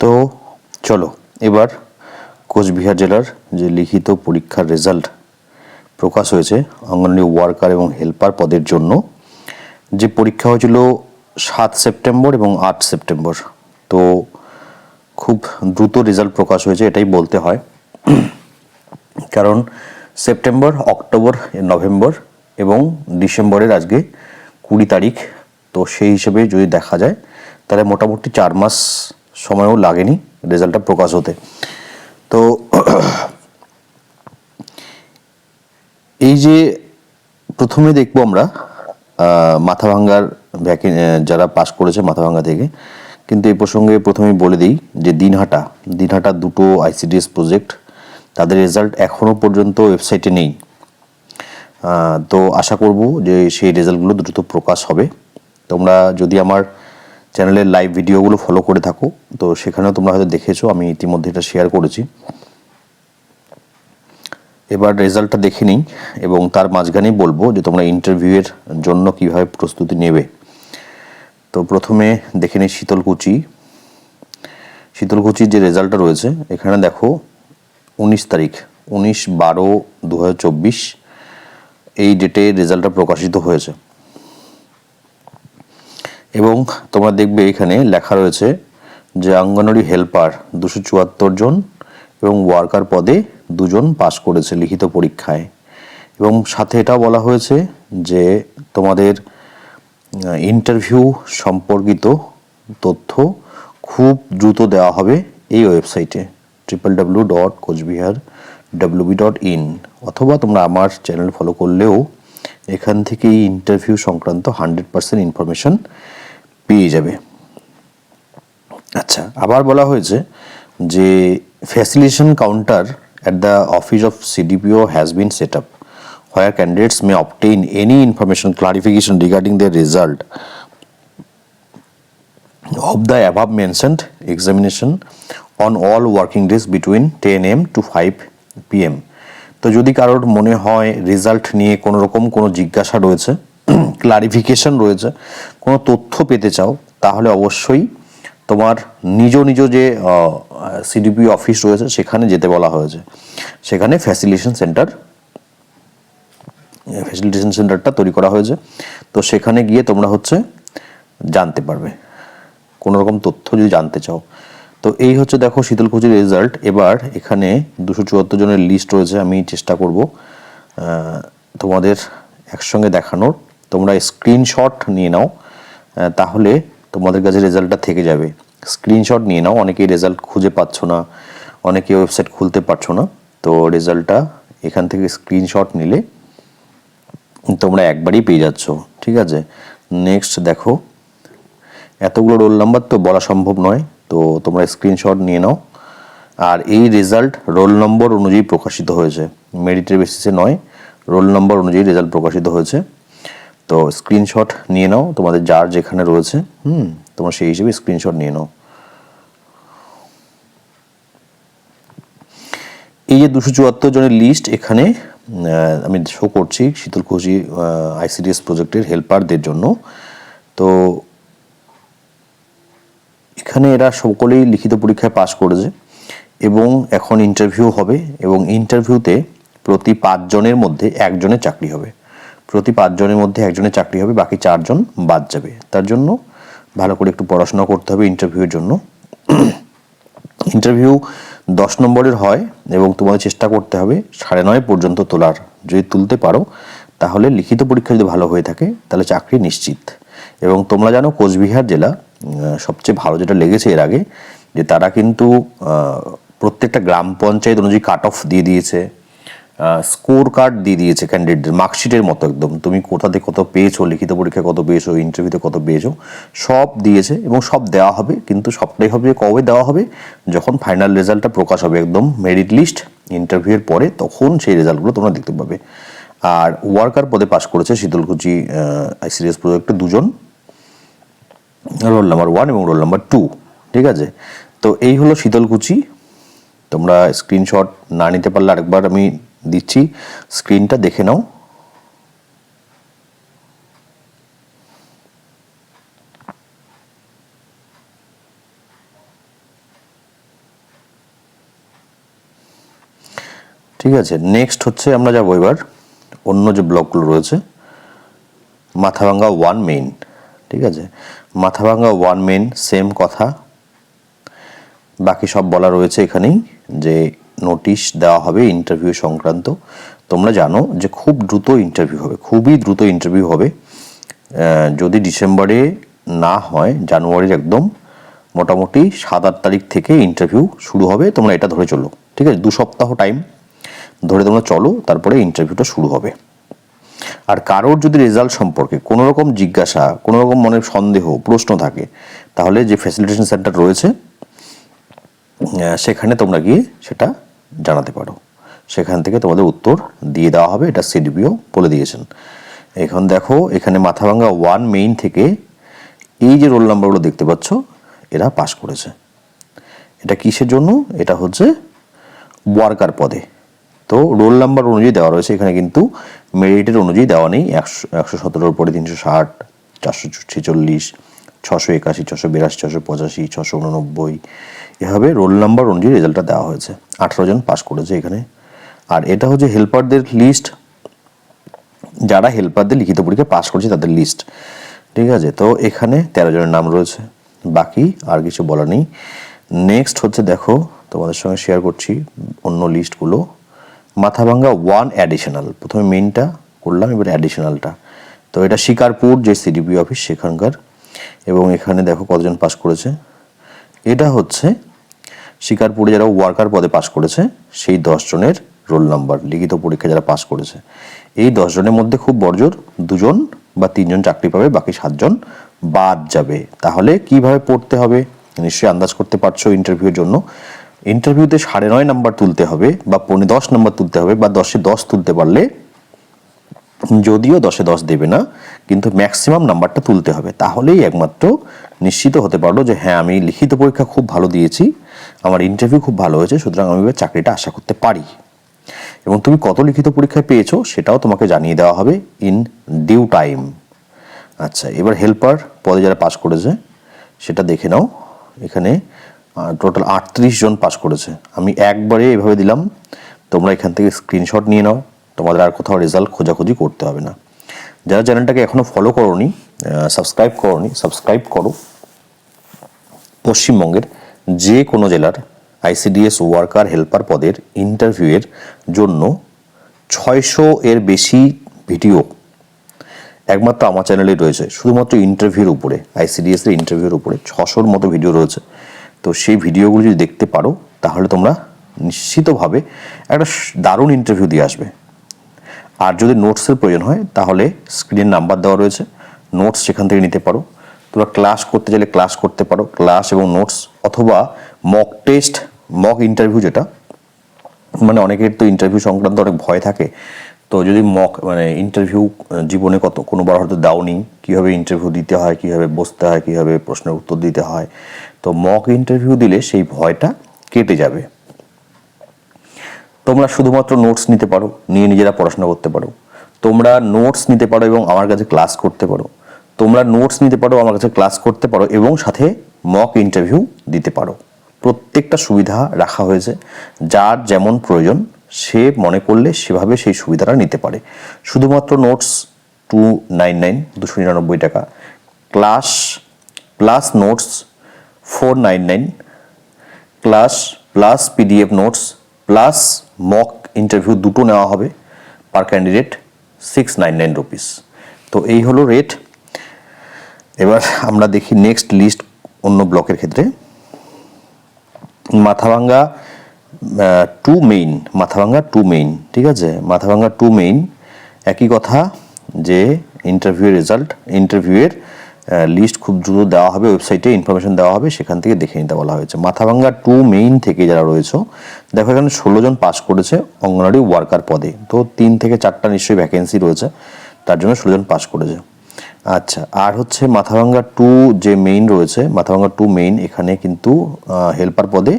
তো চলো, এবার কোচবিহার জেলার যে লিখিত পরীক্ষার রেজাল্ট প্রকাশ হয়েছে, অঙ্গনওয়াড়ি ওয়ার্কার এবং হেল্পার পদের জন্য, যে পরীক্ষা হয়েছিল সাত সেপ্টেম্বর এবং আট সেপ্টেম্বর। তো খুব দ্রুত রেজাল্ট প্রকাশ হয়েছে, এটাই বলতে হয়। কারণ সেপ্টেম্বর, অক্টোবর, নভেম্বর এবং ডিসেম্বরের আজকে কুড়ি তারিখ। তো সেই হিসেবে যদি দেখা যায়, তাহলে মোটামুটি চার মাস সময়ও লাগেনি রেজাল্টটা প্রকাশ হতে। তো এই যে প্রথমে দেখব আমরা মাথাভাঙ্গার ভ্যাকে যারা পাশ করেছে মাথাভাঙ্গা থেকে, কিন্তু এই প্রসঙ্গে প্রথমেই বলে দিই যে দিনহাটা দিনহাটা দুটো আইসিডিএস প্রজেক্ট তাদের রেজাল্ট এখনও পর্যন্ত ওয়েবসাইটে নেই। তো আশা করব যে সেই রেজাল্টগুলো দ্রুত প্রকাশ হবে। তোমরা যদি আমার চ্যানেলের লাইভ ভিডিওগুলো ফলো করে থাকো। তো সেখানেও তোমরা হয়তো দেখেছ, আমি ইতিমধ্যে এটা শেয়ার করেছি। এবার রেজাল্টটা দেখে নিই এবং তার মাঝখানেই বলব যে তোমরা ইন্টারভিউয়ের জন্য কীভাবে প্রস্তুতি নেবে। তো প্রথমে দেখে নিই শীতলকুচি। শীতলকুচির যে রেজাল্টটা রয়েছে, এখানে দেখো উনিশ তারিখ, উনিশ বারো দু এই ডেটে রেজাল্টটা প্রকাশিত হয়েছে। এবং তোমরা দেখবে এখানে লেখা রয়েছে যে অঙ্গনওয়াড়ি হেল্পার দুশো চুয়াত্তর জন এবং ওয়ার্কার পদে দুজন পাশ করেছে লিখিত পরীক্ষায়। এবং সাথে এটাও বলা হয়েছে যে তোমাদের ইন্টারভিউ সম্পর্কিত তথ্য খুব দ্রুত দেওয়া হবে এই ওয়েবসাইটে triple W dot Coochbehar WB dot in অথবা তোমরা আমার চ্যানেল ফলো করলেও এখান থেকে এই ইন্টারভিউ সংক্রান্ত হান্ড্রেড পার্সেন্ট ইনফরমেশন পেয়ে যাবে। আচ্ছা আবার বলা হয়েছে যে facilitation counter at the office of CDPO has been set up where candidates may obtain any information clarification regarding the result of the above mentioned examination on all working days between 10 am to 5 pm তো যদি কারোর মনে হয় result নিয়ে কোনো রকম কোনো জিজ্ঞাসা রয়েছে ক্লারিফিকেশন রয়েছে, কোনো তথ্য পেতে চাও, তাহলে অবশ্যই তোমার নিজ নিজ যে সিডিপি অফিস রয়েছে, সেখানে যেতে বলা হয়েছে। সেখানে ফ্যাসিলিটেশন সেন্টার ফ্যাসিলিটেশন সেন্টারটা তৈরি করা হয়েছে। তো সেখানে গিয়ে তোমরা হচ্ছে জানতে পারবে। কোনো রকম তথ্য যদি জানতে চাও। তো এই হচ্ছে দেখো শীতলকুচির রেজাল্ট এবার এখানে দুশো চুয়াত্তর জনের লিস্ট রয়েছে, আমি চেষ্টা করব তোমাদের একসঙ্গে দেখানোর। তোমরা স্ক্রিনশট নিয়ে নাও তাহলে তোমাদের কাছে রেজাল্টটা থেকে যাবে। স্ক্রিনশট নিয়ে নাও, অনেকেই রেজাল্ট খুঁজে পাচ্ছ না অনেকে ওয়েবসাইট খুলতে পারছ না, তো রেজাল্টটা এখান থেকে স্ক্রিনশট নিলে তোমরা একবারই পেয়ে যাচ্ছ, ঠিক আছে? নেক্সট দেখো, এতগুলো রোল নাম্বার তো বলা সম্ভব নয়, তো তোমরা স্ক্রিনশট নিয়ে নাও। আর এই রেজাল্ট রোল নম্বর অনুযায়ী প্রকাশিত হয়েছে মেরিটের বেসিসে নয় রোল নম্বর অনুযায়ী রেজাল্ট প্রকাশিত হয়েছে। তো স্ক্রিনশট নিয়ে নাও, তোমাদের যার যেখানে রয়েছে, হুম, তোমরা সেই হিসেবে স্ক্রিনশট নিয়ে নাও। এই যে দুশো চুয়াত্তর জনের লিস্ট এখানে আমি শো করছি শীতলকুচি আইসিডিএস প্রজেক্টের হেল্পারদের জন্য। তো এখানে এরা সকলেই লিখিত পরীক্ষায় পাশ করেছে এবং এখন ইন্টারভিউ হবে এবং ইন্টারভিউতে প্রতি পাঁচজনের মধ্যে একজনের চাকরি হবে। প্রতি পাঁচজনের মধ্যে একজনের চাকরি হবে, বাকি চারজন বাদ যাবে। তার জন্য ভালো করে একটু পড়াশোনা করতে হবে ইন্টারভিউয়ের জন্য। ইন্টারভিউ দশ নম্বরের হয় এবং তোমাদের চেষ্টা করতে হবে সাড়ে নয় পর্যন্ত তোলার। যদি তুলতে পারো, তাহলে লিখিত পরীক্ষা যদি ভালো হয়ে থাকে, তাহলে চাকরি নিশ্চিত। এবং তোমরা জানো কোচবিহার জেলা সবচেয়ে ভালো যেটা লেগেছে এর আগে, যে তারা কিন্তু প্রত্যেকটা গ্রাম পঞ্চায়েত অনুযায়ী কাট অফ দিয়ে দিয়েছে। স্কোর কার্ড দিয়ে দিয়েছে ক্যান্ডিডেটদের মার্কশিটের মতো একদম। তুমি কোথা থেকে কত পেয়েছ, লিখিত পরীক্ষায় কত পেয়েছ ইন্টারভিউতে কত পেয়েছ, সব দিয়েছে এবং সব দেওয়া হবে, কিন্তু সবটাই হবে, কবে দেওয়া হবে, যখন ফাইনাল রেজাল্টটা প্রকাশ হবে একদম মেরিট লিস্ট ইন্টারভিউয়ের পরে, তখন সেই রেজাল্টগুলো তোমরা দেখতে পাবে। আর ওয়ার্কার পদে পাশ করেছে শীতলকুচি আইসিডিএস প্রজেক্টে দুজন রোল নাম্বার ওয়ান এবং রোল নাম্বার টু ঠিক আছে? তো এই হলো শীতলকুচি। তোমরা স্ক্রিনশট না নিতে পারলে আরেকবার আমি দিচ্ছি। স্ক্রিনটা দেখে নাও। ঠিক আছে নেক্সট হচ্ছে আমরা যাব এবার। অন্য যে ব্লকগুলো রয়েছে, মাথাভাঙ্গা ওয়ান মেইন ঠিক আছে, মাথাভাঙ্গা ওয়ান মেইন সেম কথা। বাকি সব বলা রয়েছে এখানেই যে নোটিশ দেওয়া হবে ইন্টারভিউ সংক্রান্ত। তোমরা জানো যে খুব দ্রুত ইন্টারভিউ হবে, খুবই দ্রুত ইন্টারভিউ হবে। যদি ডিসেম্বরে না হয়, জানুয়ারির একদম মোটামুটি সাত আট তারিখ থেকে ইন্টারভিউ শুরু হবে, তোমরা এটা ধরে চলো, ঠিক আছে? দু সপ্তাহ টাইম ধরে তোমরা চলো, তারপরে ইন্টারভিউটা শুরু হবে। আর কারোর যদি রেজাল্ট সম্পর্কে কোনো রকম জিজ্ঞাসা, কোনো রকম মনের সন্দেহ, প্রশ্ন থাকে, তাহলে যে ফ্যাসিলিটেশন সেন্টার রয়েছে সেখানে তোমরা গিয়ে সেটা জানাতে পারো। সেখান থেকে তোমাদের উত্তর দিয়ে দেওয়া হবে, এটা সিডিপিও বলে দিয়েছেন। এখন দেখো, এখানে মাথাভাঙ্গা ওয়ান মেইন থেকে এই যে রোল নাম্বারগুলো দেখতে পাচ্ছ, এরা পাশ করেছে। এটা কিসের জন্য? এটা হচ্ছে ওয়ার্কার পদে। তো রোল নাম্বার অনুযায়ী দেওয়া রয়েছে, এখানে কিন্তু মেরিটের অনুযায়ী দেওয়া নেই। একশো একশো সতেরোর পরে তিনশো ষাট, চারশো ছেচল্লিশ ছশো একাশি ছশো বিরাশি ছশো পঁচাশি ছশো উননব্বই, এভাবে রোল নাম্বার অনুযায়ী রেজাল্টটা দেওয়া হয়েছে। আঠারো জন পাস করেছে এখানে। আর এটা হচ্ছে হেল্পারদের লিস্ট। যারা হেল্পারদের লিখিত পরীক্ষা পাস করেছে তাদের লিস্ট। ঠিক আছে? তো এখানে তেরো জনের নাম রয়েছে। বাকি আর কিছু বলার নেই। নেক্সট হচ্ছে দেখো, তোমাদের সঙ্গে শেয়ার করছি অন্য লিস্টগুলো। মাথাভাঙ্গা ওয়ান অ্যাডিশনাল প্রথমে মেনটা করলাম, এবার অ্যাডিশনালটা তো এটা শিকারপুর, যে সিডিপি অফিস সেখানকার এবং এখানে দেখো কতজন পাস করেছে। এটা হচ্ছে শিকারপুরে যারা ওয়ার্কার পদে পাশ করেছে, সেই জনের রোল নাম্বার লিখিত পরীক্ষা যারা পাশ করেছে। এই জনের মধ্যে খুব বড়জোর দুজন বা তিনজন চাকরি পাবে, বাকি সাতজন বাদ যাবে। তাহলে কীভাবে পড়তে হবে? নিশ্চয়ই আন্দাজ করতে পারছ ইন্টারভিউর জন্য। ইন্টারভিউতে সাড়ে নয় নাম্বার তুলতে হবে বা পৌনে দশ নাম্বার তুলতে হবে বা দশে দশ তুলতে পারলে যদিও দশে দশ দেবে না কিন্তু ম্যাক্সিমাম নাম্বারটা তুলতে হবে। তাহলেই একমাত্র নিশ্চিত হতে পারল যে হ্যাঁ আমি লিখিত পরীক্ষা খুব ভালো দিয়েছি, আমার ইন্টারভিউ খুব ভালো হয়েছে, সুতরাং আমি চাকরিটা আশা করতে পারি। এবং তুমি কত লিখিত পরীক্ষায় পেয়েছ সেটাও তোমাকে জানিয়ে দেওয়া হবে ইন ডিউ টাইম আচ্ছা এবার হেল্পার পদে যারা পাস করেছে, সেটা দেখে নাও। এখানে টোটাল আটত্রিশ জন পাস করেছে। আমি একবারে এভাবে দিলাম, তোমরা এখান থেকে স্ক্রিনশট নিয়ে নাও। তোমাদের আর কোথাও রেজাল্ট খোঁজাখুঁজি করতে হবে না। যারা চ্যানেলটাকে এখনও ফলো করোনি সাবস্ক্রাইব করোনি সাবস্ক্রাইব করো। পশ্চিমবঙ্গের যে কোনো জেলার আইসিডিএস ওয়ার্কার হেল্পার পদের ইন্টারভিউয়ের জন্য ছয়শো এর বেশি ভিডিও একমাত্র আমার চ্যানেলে রয়েছে। শুধুমাত্র ইন্টারভিউর উপরে আইসিডিএস এর ইন্টারভিউর উপরে ছশোর মতো ভিডিও রয়েছে। তো সেই ভিডিওগুলো যদি দেখতে পারো, তাহলে তোমরা নিশ্চিতভাবে একটা দারুণ ইন্টারভিউ দিয়ে আসবে। আর যদি নোটসের প্রয়োজন হয়, তাহলে স্ক্রিনের নাম্বার দেওয়া রয়েছে। নোটস সেখান থেকে নিতে পারো। তোমরা ক্লাস করতে চাইলে ক্লাস করতে পারো। ক্লাস এবং নোটস অথবা মক টেস্ট মক ইন্টারভিউ যেটা মানে অনেকের তো ইন্টারভিউ সংক্রান্ত অনেক ভয় থাকে। তো যদি মক মানে ইন্টারভিউ জীবনে কত, কোনোবার হয়তো দাওনি, কীভাবে ইন্টারভিউ দিতে হয়, কীভাবে বসতে হয়, কীভাবে প্রশ্নের উত্তর দিতে হয়। তো মক ইন্টারভিউ দিলে সেই ভয়টা কেটে যাবে। তোমরা শুধুমাত্র নোটস নিতে পারো, নিয়ে নিজেরা পড়াশোনা করতে পারো। তোমরা নোটস নিতে পারো এবং আমার কাছে ক্লাস করতে পারো। তোমরা নোটস নিতে পারো, আমার কাছে ক্লাস করতে পারো এবং সাথে মক ইন্টারভিউ দিতে পারো। প্রত্যেকটা সুবিধা রাখা হয়েছে। যার যেমন প্রয়োজন, সে মনে করলে সেভাবে সেই সুবিধাটা নিতে পারে। শুধুমাত্র নোটস টু নাইন নাইন দুশো নিরানব্বই টাকা। Class plus notes four nine nine class plus PDF notes plus mock interview দুটো নেওয়া হবে per candidate six nine nine rupees তো এই হলো রেট এবার আমরা দেখি নেক্সট লিস্ট অন্য ব্লকের ক্ষেত্রে। Mathabhanga to main Mathabhanga to main ঠিক আছে? মাথাভাঙ্গা টু মেইন একই কথা যে ইন্টারভিউয়ের রেজাল্ট ইন্টারভিউয়ের লিস্ট খুব দ্রুত দেওয়া হবে ওয়েবসাইটে ইনফরমেশন দেওয়া হবে, সেখান থেকে দেখে নিতে বলা হয়েছে। মাথাভাঙ্গা টু মেইন থেকে যারা রয়েছে, দেখো এখানে ষোলো জন পাস করেছে অঙ্গনওয়াড়ি ওয়ার্কার পদে। তো তিন থেকে চারটা নিশ্চয়ই ভ্যাকেন্সি রয়েছে, তার জন্য ষোলো জন পাস করেছে। আচ্ছা আর হচ্ছে মাথাভাঙ্গা টু যে মেইন রয়েছে, মাথাভাঙ্গা টু মেইন এখানে কিন্তু হেল্পার পদে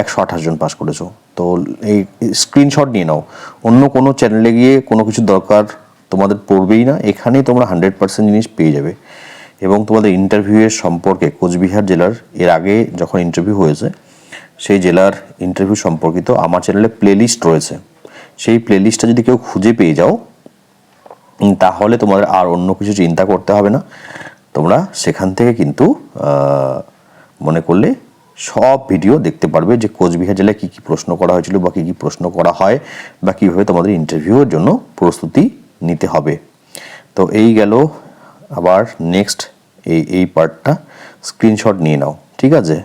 একশো আঠাশ জন পাস করেছ। তো এই স্ক্রিনশট নিয়ে নাও। অন্য কোনো চ্যানেলে গিয়ে কোনো কিছু দরকার তোমাদের পড়বেই না, এখানেই তোমরা হান্ড্রেড পার্সেন্ট জিনিস পেয়ে যাবে। এবং তোমাদের ইন্টারভিউয়ের সম্পর্কে কোচবিহার জেলার এর আগে যখন ইন্টারভিউ হয়েছে, সেই জেলার ইন্টারভিউ সম্পর্কিত আমার চ্যানেলে প্লেলিস্ট রয়েছে। সেই প্লেলিস্টটা যদি কেউ খুঁজে পেয়ে যাও তাহলে তোমাদের আর অন্য কিছু চিন্তা করতে হবে না। তোমরা সেখান থেকে কিন্তু মনে করলে সব ভিডিও দেখতে পারবে যে কোচবিহার জেলায় কী কী প্রশ্ন করা হয়েছিল বা কী কী প্রশ্ন করা হয় বা কীভাবে তোমাদের ইন্টারভিউয়ের জন্য প্রস্তুতি নিতে হবে। তো এই গেল আবার নেক্সট এই এই পার্টটা স্ক্রিনশট নিয়ে নাও, ঠিক আছে?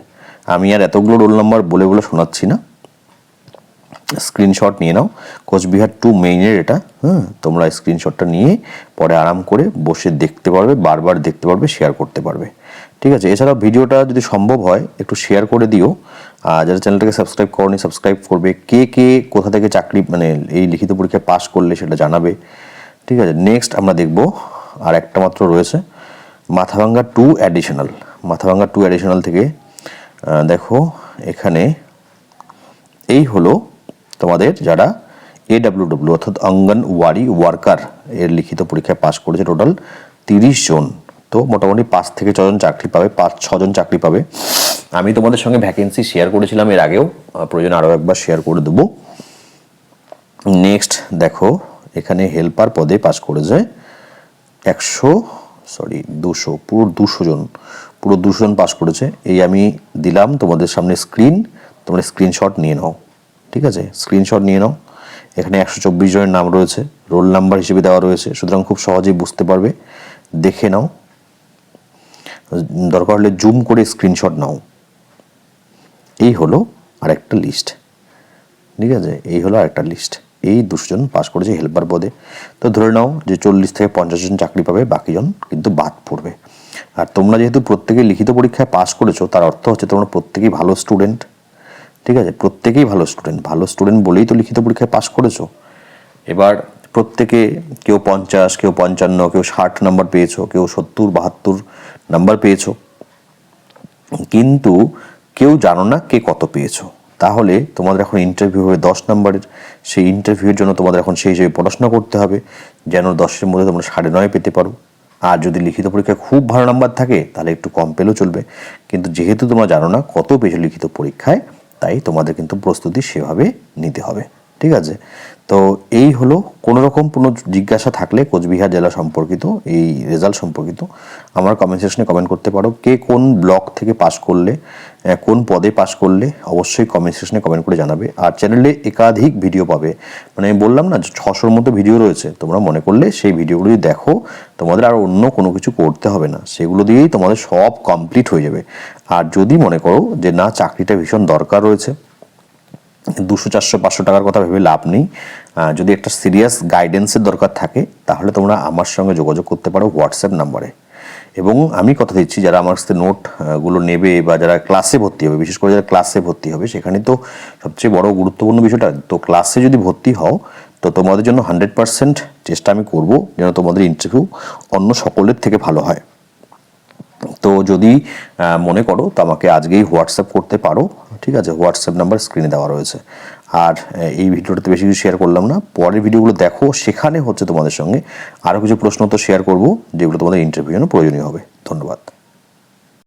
আমি আর এতগুলো রোল নাম্বার বলে বলে শোনাচ্ছি না। স্ক্রিনশট নিয়ে নাও, কোচবিহার টু মেইনের এটা হ্যাঁ তোমরা স্ক্রিনশটটা নিয়ে পরে আরাম করে বসে দেখতে পারবে, বারবার দেখতে পারবে শেয়ার করতে পারবে, ঠিক আছে? এছাড়াও ভিডিওটা যদি সম্ভব হয়, একটু শেয়ার করে দিও। আর যারা চ্যানেলটাকে সাবস্ক্রাইব করনি সাবস্ক্রাইব করবে। কে কে, কোথা থেকে চাকরি মানে এই লিখিত পরীক্ষায় পাশ করলে সেটা জানাবে, ঠিক আছে? নেক্সট আমরা দেখব আর একটা মাত্র রয়েছে, Mathabhanga to additional Mathabhanga to additional থেকে দেখো, এখানে এই হলো তোমাদের যারা এডাব্লিউডব্লিউ অর্থাৎ অঙ্গনওয়াড়ি ওয়ার্কার, এর লিখিত পরীক্ষায় পাশ করেছে টোটাল তিরিশ জন। তো মোটামুটি পাঁচ থেকে ছজন চাকরি পাবে, পাঁচ ছজন চাকরি পাবে। আমি তোমাদের সঙ্গে ভ্যাকেন্সি শেয়ার করেছিলাম এর আগেও প্রয়োজন আরও একবার শেয়ার করে দেবো। নেক্সট দেখো, এখানে হেল্পার পদে পাশ করেছে একশো সরি দুশো, পুরো দুশো জন, পুরো দুশো জন পাস করেছে। এই আমি দিলাম তোমাদের সামনে স্ক্রিন তোমরা স্ক্রিনশট নিয়ে নাও, ঠিক আছে? স্ক্রিনশট নিয়ে নাও। এখানে একশো চব্বিশ জনের নাম রয়েছে রোল নাম্বার হিসেবে দেওয়া রয়েছে, সুতরাং খুব সহজেই বুঝতে পারবে। দেখে নাও। দরকার হলে জুম করে স্ক্রিনশট নাও। এই হলো আরেকটা লিস্ট ঠিক আছে? এই হলো আরেকটা লিস্ট এই দুশো জন পাস করেছে হেল্পার পদে। তো ধরে নাও যে চল্লিশ থেকে পঞ্চাশ জন চাকরি পাবে, বাকিজন কিন্তু বাদ পড়বে। আর তোমরা যেহেতু প্রত্যেকে লিখিত পরীক্ষায় পাস করেছ, তার অর্থ হচ্ছে তোমরা প্রত্যেকেই ভালো স্টুডেন্ট ঠিক আছে? প্রত্যেকেই ভালো স্টুডেন্ট ভালো স্টুডেন্ট বলেই তো লিখিত পরীক্ষায় পাস করেছ। এবার প্রত্যেকে কেউ পঞ্চাশ, কেউ পঞ্চান্ন, কেউ ষাট নাম্বার পেয়েছ, কেউ সত্তর, বাহাত্তর নাম্বার পেয়েছ। কিন্তু কেউ জানো না কে কত পেয়েছ। তাহলে তোমাদের এখন ইন্টারভিউ হবে দশ নম্বরের। সেই ইন্টারভিউয়ের জন্য তোমাদের এখন সেই হিসেবে পড়াশোনা করতে হবে, যেন দশের মধ্যে তোমরা সাড়ে নয় পেতে পারো। আর যদি লিখিত পরীক্ষায় খুব ভালো নাম্বার থাকে, তাহলে একটু কম পেলেও চলবে। কিন্তু যেহেতু তোমরা জানো না কত পেয়েছ লিখিত পরীক্ষায়, তাই তোমাদের কিন্তু প্রস্তুতি সেভাবে নিতে হবে। ঠিক আছে? তো এই হলো কোনো রকম কোনো জিজ্ঞাসা থাকলে কোচবিহার জেলা সম্পর্কিত, এই রেজাল্ট সম্পর্কিত। আমার কমেন্ট সেকশনে কমেন্ট করতে পারো কে কোন ব্লক থেকে পাশ করলে কোন পদে পাস করলে অবশ্যই কমেন্ট সেকশনে কমেন্ট করে জানাবে। আর চ্যানেলে একাধিক ভিডিও পাবে। মানে আমি বললাম না ছশোর মতো ভিডিও রয়েছে, তোমরা মনে করলে সেই ভিডিওগুলো যদি দেখো, তোমাদের আর অন্য কোনো কিছু করতে হবে না। সেগুলো দিয়েই তোমাদের সব কমপ্লিট হয়ে যাবে। আর যদি মনে করো যে না, চাকরিটা ভীষণ দরকার রয়েছে দুশো চারশো পাঁচশো টাকার কথা ভেবে লাভ নেই। যদি একটা সিরিয়াস গাইডেন্সের দরকার থাকে, তাহলে তোমরা আমার সঙ্গে যোগাযোগ করতে পারো হোয়াটসঅ্যাপ নাম্বারে এবং আমি কথা দিচ্ছি, যারা আমার সাথে নোটগুলো নেবে বা যারা ক্লাসে ভর্তি হবে, বিশেষ করে যারা ক্লাসে ভর্তি হবে, সেখানে তো সবচেয়ে বড় গুরুত্বপূর্ণ বিষয়টা, তো ক্লাসে যদি ভর্তি হও, তো তোমাদের জন্য হান্ড্রেড পার্সেন্ট চেষ্টা আমি করব যেন তোমাদের ইন্টারভিউ অন্য সকলের থেকে ভালো হয়। তো যদি মনে করো তো আমাকে আজকেই হোয়াটসঅ্যাপ করতে পারো, ঠিক আছে? হোয়াটসঅ্যাপ নাম্বার স্ক্রিনে দেওয়া রয়েছে। আর এই ভিডিওটাতে বেশি কিছু শেয়ার করলাম না। পরের ভিডিওগুলো দেখো, সেখানে হচ্ছে তোমাদের সঙ্গে আরও কিছু প্রশ্ন তো শেয়ার করব, যেগুলো তোমাদের ইন্টারভিউ জন্য প্রয়োজনীয় হবে। ধন্যবাদ।